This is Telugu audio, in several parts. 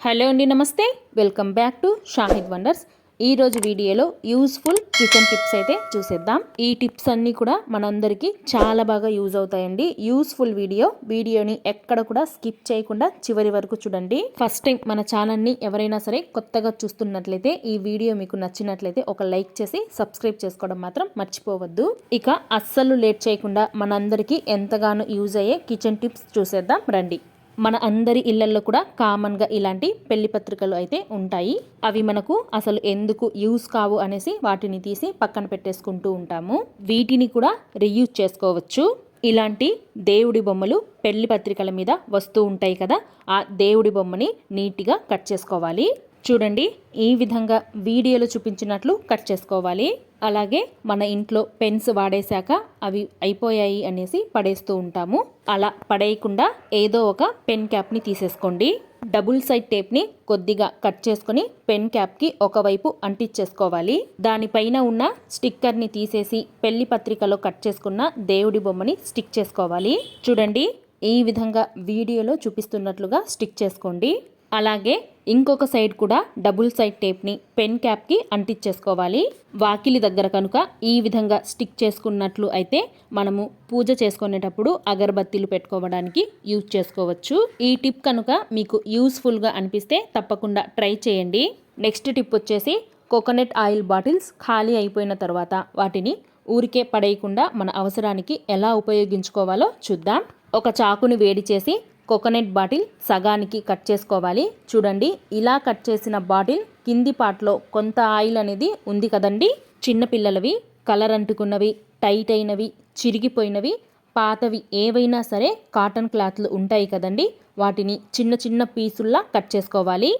హలో అండి నమస్తే. Welcome back to Shahid wonders. ఈ రోజు వీడియోలో యూస్ఫుల్ కిచెన్ టిప్స్ అయితే చూసేద్దాం. ఈ టిప్స్ అన్నీ కూడా మనందరికీ చాలా బాగా యూజ్ అవుతాయండి. యూస్ఫుల్ వీడియో వీడియోని ఎక్కడ కూడా స్కిప్ చేయకుండా చివరి వరకు చూడండి. ఫస్ట్ టైం మన ఛానల్ని ఎవరైనా సరే కొత్తగా చూస్తున్నట్లయితే ఈ వీడియో మీకు నచ్చినట్లయితే ఒక లైక్ చేసి సబ్స్క్రైబ్ చేసుకోవడం మాత్రం మర్చిపోవద్దు. ఇక అస్సలు లేట్ చేయకుండా మనందరికీ ఎంతగానో యూజ్ అయ్యే కిచెన్ టిప్స్ చూసేద్దాం. రండి. మన అందరి ఇళ్ళల్లో కూడా కామన్గా ఇలాంటి పెళ్ళి పత్రికలు అయితే ఉంటాయి. అవి మనకు అసలు ఎందుకు యూస్ కావు అనేసి వాటిని తీసి పక్కన పెట్టేసుకుంటూ ఉంటాము. వీటిని కూడా రీయూజ్ చేసుకోవచ్చు. ఇలాంటి దేవుడి బొమ్మలు పెళ్ళి పత్రికల మీద వస్తూ ఉంటాయి కదా ఆ దేవుడి బొమ్మని నీట్గా కట్ చేసుకోవాలి. చూడండి ఈ విధంగా వీడియోలో చూపించినట్లు కట్ చేసుకోవాలి. అలాగే మన ఇంట్లో పెన్స్ వాడేశాక అవి అయిపోయాయి అనేసి పడేస్తూ ఉంటాము. అలా పడేయకుండా ఏదో ఒక పెన్ క్యాప్ని తీసేసుకోండి. డబుల్ సైడ్ టేప్ని కొద్దిగా కట్ చేసుకొని పెన్ క్యాప్కి ఒకవైపు అంటించేసుకోవాలి. దానిపైన ఉన్న స్టిక్కర్ని తీసేసి పెళ్ళి పత్రికలో కట్ చేసుకున్న దేవుడి బొమ్మని స్టిక్ చేసుకోవాలి. చూడండి ఈ విధంగా వీడియోలో చూపిస్తున్నట్లుగా స్టిక్ చేసుకోండి. అలాగే ఇంకొక సైడ్ కూడా డబుల్ సైడ్ టేప్ని పెన్ క్యాప్కి అంటించేసుకోవాలి. వాకిలి దగ్గర కనుక ఈ విధంగా స్టిక్ చేసుకున్నట్లు అయితే మనము పూజ చేసుకునేటప్పుడు అగరబత్తీలు పెట్టుకోవడానికి యూజ్ చేసుకోవచ్చు. ఈ టిప్ కనుక మీకు యూస్ఫుల్గా అనిపిస్తే తప్పకుండా ట్రై చేయండి. నెక్స్ట్ టిప్ వచ్చేసి కోకోనట్ ఆయిల్ బాటిల్స్ ఖాళీ అయిపోయిన తర్వాత వాటిని ఊరికే పడేయకుండా మన అవసరానికి ఎలా ఉపయోగించుకోవాలో చూద్దాం. ఒక చాకుని వేడి చేసి కోకోనట్ బాటిల్ సగానికి కట్ చేసుకోవాలి. చూడండి ఇలా కట్ చేసిన బాటిల్ కింది పార్ట్లో కొంత ఆయిల్ అనేది ఉంది కదండి? చిన్నపిల్లలవి కలర్ అంటుకున్నవి టైట్ అయినవి చిరిగిపోయినవి పాతవి ఏవైనా సరే కాటన్ క్లాత్లు ఉంటాయి కదండి? వాటిని చిన్న చిన్న పీసుల్లా కట్ చేసుకోవాలి.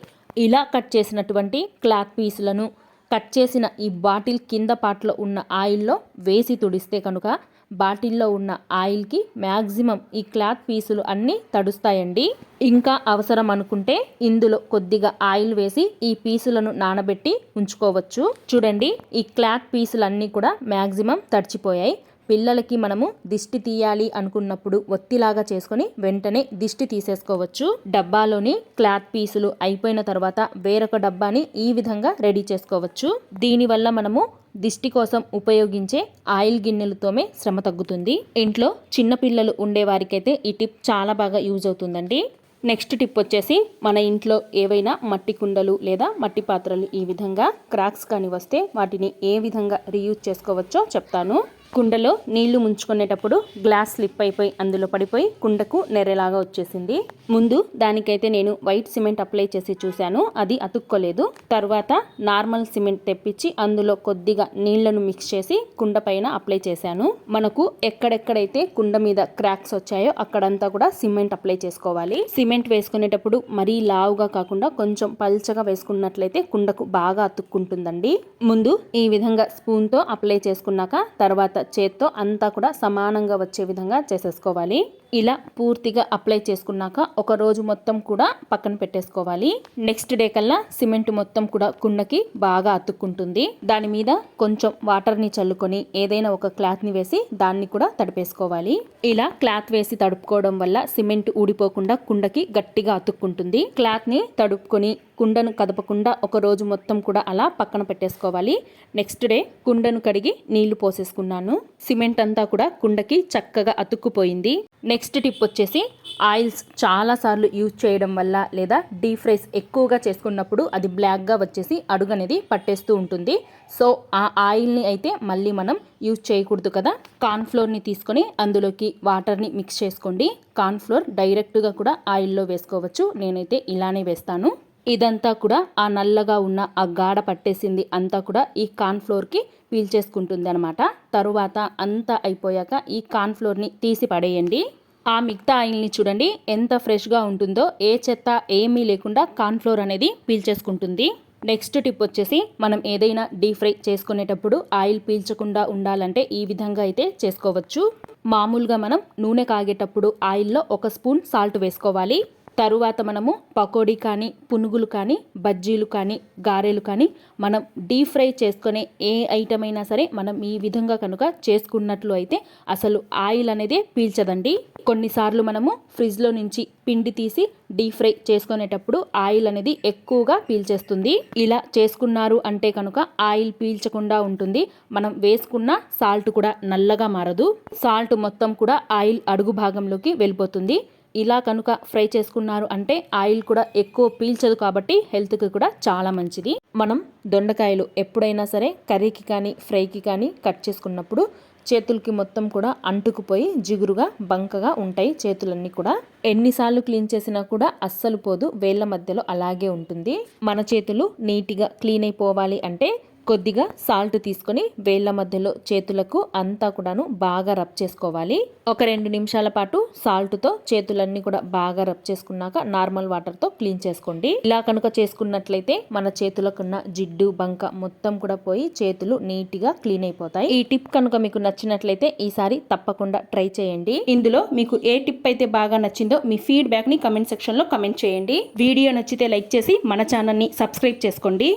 ఇలా కట్ చేసినటువంటి క్లాత్ పీసులను కట్ చేసిన ఈ బాటిల్ కింద పాటలో ఉన్న ఆయిల్లో వేసి తుడిస్తే కనుక బాటిల్లో ఉన్న ఆయిల్కి మ్యాక్సిమం ఈ క్లాత్ పీసులు అన్నీ తడుస్తాయండి. ఇంకా అవసరం అనుకుంటే ఇందులో కొద్దిగా ఆయిల్ వేసి ఈ పీసులను నానబెట్టి ఉంచుకోవచ్చు. చూడండి ఈ క్లాత్ పీసులన్నీ కూడా మ్యాక్సిమం తడిచిపోయాయి. పిల్లలకి మనము దిష్టి తీయాలి అనుకున్నప్పుడు ఒత్తిలాగా చేసుకొని వెంటనే దిష్టి తీసేసుకోవచ్చు. డబ్బాలోని క్లాత్ పీసులు అయిపోయిన తర్వాత వేరొక డబ్బాని ఈ విధంగా రెడీ చేసుకోవచ్చు. దీనివల్ల మనము దిష్టి కోసం ఉపయోగించే ఆయిల్ గిన్నెలతోనే శ్రమ తగ్గుతుంది. ఇంట్లో చిన్నపిల్లలు ఉండేవారికైతే ఈ టిప్ చాలా బాగా యూజ్ అవుతుందండి. నెక్స్ట్ టిప్ వచ్చేసి మన ఇంట్లో ఏవైనా మట్టి కుండలు లేదా మట్టి పాత్రలు ఈ విధంగా క్రాక్స్ కానీ వస్తే వాటిని ఏ విధంగా రీయూజ్ చేసుకోవచ్చో చెప్తాను. కుండలో నీళ్ళు ముంచుకునేటప్పుడు గ్లాస్ స్లిప్ అయిపోయి అందులో పడిపోయి కుండకు నెర్రెలాగా వచ్చేసింది. ముందు దానికైతే నేను వైట్ సిమెంట్ అప్లై చేసి చూశాను. అది అతుక్కోలేదు. తర్వాత నార్మల్ సిమెంట్ తెప్పించి అందులో కొద్దిగా నీళ్ళను మిక్స్ చేసి కుండ పైన అప్లై చేశాను. మనకు ఎక్కడెక్కడైతే కుండ మీద క్రాక్స్ వచ్చాయో అక్కడంతా కూడా సిమెంట్ అప్లై చేసుకోవాలి. సిమెంట్ వేసుకునేటప్పుడు మరీ లావుగా కాకుండా కొంచెం పల్చగా వేసుకున్నట్లయితే కుండకు బాగా అతుక్కుంటుందండి. ముందు ఈ విధంగా స్పూన్తో అప్లై చేసుకున్నాక తర్వాత చేత్తో అంతా కూడా సమానంగా వచ్చే విధంగా చేసేసుకోవాలి. ఇలా పూర్తిగా అప్లై చేసుకున్నాక ఒక రోజు మొత్తం కూడా పక్కన పెట్టేసుకోవాలి. నెక్స్ట్ డే కల్లా సిమెంట్ మొత్తం కూడా కుండకి బాగా అతుక్కుంటుంది. దాని మీద కొంచెం వాటర్ని చల్లుకొని ఏదైనా ఒక క్లాత్ని వేసి దాన్ని కూడా తడిపేసుకోవాలి. ఇలా క్లాత్ వేసి తడుపుకోవడం వల్ల సిమెంట్ ఊడిపోకుండా కుండకి గట్టిగా అతుక్కుంటుంది. క్లాత్ని తడుపుకొని కుండను కదపకుండా ఒక రోజు మొత్తం కూడా అలా పక్కన పెట్టేసుకోవాలి. నెక్స్ట్ డే కుండను కడిగి నీళ్ళు పోసేసుకున్నాను. సిమెంట్ అంతా కూడా కుండకి చక్కగా అతుక్కుపోయింది. నెక్స్ట్ టిప్ వచ్చేసి ఆయిల్స్ చాలాసార్లు యూజ్ చేయడం వల్ల లేదా డీప్ ఫ్రైస్ ఎక్కువగా చేసుకున్నప్పుడు అది బ్లాక్గా వచ్చేసి అడుగు అనేది పట్టేస్తూ ఉంటుంది. సో ఆ ఆయిల్ని అయితే మళ్ళీ మనం యూజ్ చేయకూడదు కదా. కార్న్ఫ్లోర్ని తీసుకొని అందులోకి వాటర్ని మిక్స్ చేసుకోండి. కార్న్ఫ్లోర్ డైరెక్ట్గా కూడా ఆయిల్లో వేసుకోవచ్చు. నేనైతే ఇలానే వేస్తాను. ఇదంతా కూడా ఆ నల్లగా ఉన్న ఆ గాడ పట్టేసింది అంతా కూడా ఈ కార్న్ఫ్లోర్కి పీల్చేసుకుంటుంది అనమాట తరువాత అంతా అయిపోయాక ఈ కార్న్ఫ్లోర్ని తీసి పడేయండి. ఆ మిగతా ఆయిల్ని చూడండి ఎంత ఫ్రెష్గా ఉంటుందో ఏ చెత్త ఏమీ లేకుండా కార్న్ఫ్లోర్ అనేది పీల్చేసుకుంటుంది. నెక్స్ట్ టిప్ వచ్చేసి మనం ఏదైనా డీప్ ఫ్రై చేసుకునేటప్పుడు ఆయిల్ పీల్చకుండా ఉండాలంటే ఈ విధంగా అయితే చేసుకోవచ్చు. మామూలుగా మనం నూనె కాగేటప్పుడు ఆయిల్లో ఒక స్పూన్ సాల్ట్ వేసుకోవాలి. తరువాత మనము పకోడీ కానీ పునుగులు కానీ బజ్జీలు కానీ గారెలు కానీ మనం డీప్ ఫ్రై చేసుకునే ఏ ఐటమ్ అయినా సరే మనం ఈ విధంగా కనుక చేసుకున్నట్లు అయితే అసలు ఆయిల్ అనేది పీల్చదండి. కొన్నిసార్లు మనము ఫ్రిడ్జ్లో నుంచి పిండి తీసి డీప్ ఫ్రై చేసుకునేటప్పుడు ఆయిల్ అనేది ఎక్కువగా పీల్చేస్తుంది. ఇలా చేసుకున్నారు అంటే కనుక ఆయిల్ పీల్చకుండా ఉంటుంది. మనం వేసుకున్న సాల్ట్ కూడా నల్లగా మారదు. సాల్ట్ మొత్తం కూడా ఆయిల్ అడుగు భాగంలోకి వెళ్ళిపోతుంది. ఇలా కనుక ఫ్రై చేసుకున్నారు అంటే ఆయిల్ కూడా ఎక్కువ పీల్చదు కాబట్టి హెల్త్కి కూడా చాలా మంచిది. మనం దొండకాయలు ఎప్పుడైనా సరే కర్రీకి కానీ ఫ్రైకి కానీ కట్ చేసుకున్నప్పుడు చేతులకి మొత్తం కూడా అంటుకుపోయి జిగురుగా బంకగా ఉంటాయి చేతులన్నీ కూడా. ఎన్నిసార్లు క్లీన్ చేసినా కూడా అస్సలు పోదు వేళ్ళ మధ్యలో అలాగే ఉంటుంది. మన చేతులు నీట్గా క్లీన్ అయిపోవాలి అంటే కొద్దిగా సాల్ట్ తీసుకొని వేళ్ళ మధ్యలో చేతులకు అంతా కూడాను బాగా రబ్ చేసుకోవాలి. ఒక రెండు నిమిషాల పాటు సాల్ట్తో చేతులన్నీ కూడా బాగా రబ్ చేసుకున్నాక నార్మల్ వాటర్తో క్లీన్ చేసుకోండి. ఇలా కనుక చేసుకున్నట్లయితే మన చేతులకున్న జిడ్డు బంక మొత్తం కూడా పోయి చేతులు నీట్గా క్లీన్ అయిపోతాయి. ఈ టిప్ కనుక మీకు నచ్చినట్లయితే ఈసారి తప్పకుండా ట్రై చేయండి. ఇందులో మీకు ఏ టిప్ అయితే బాగా నచ్చిందో మీ ఫీడ్బ్యాక్ని కమెంట్ సెక్షన్లో కమెంట్ చేయండి. వీడియో నచ్చితే లైక్ చేసి మన ఛానల్ని సబ్స్క్రైబ్ చేసుకోండి.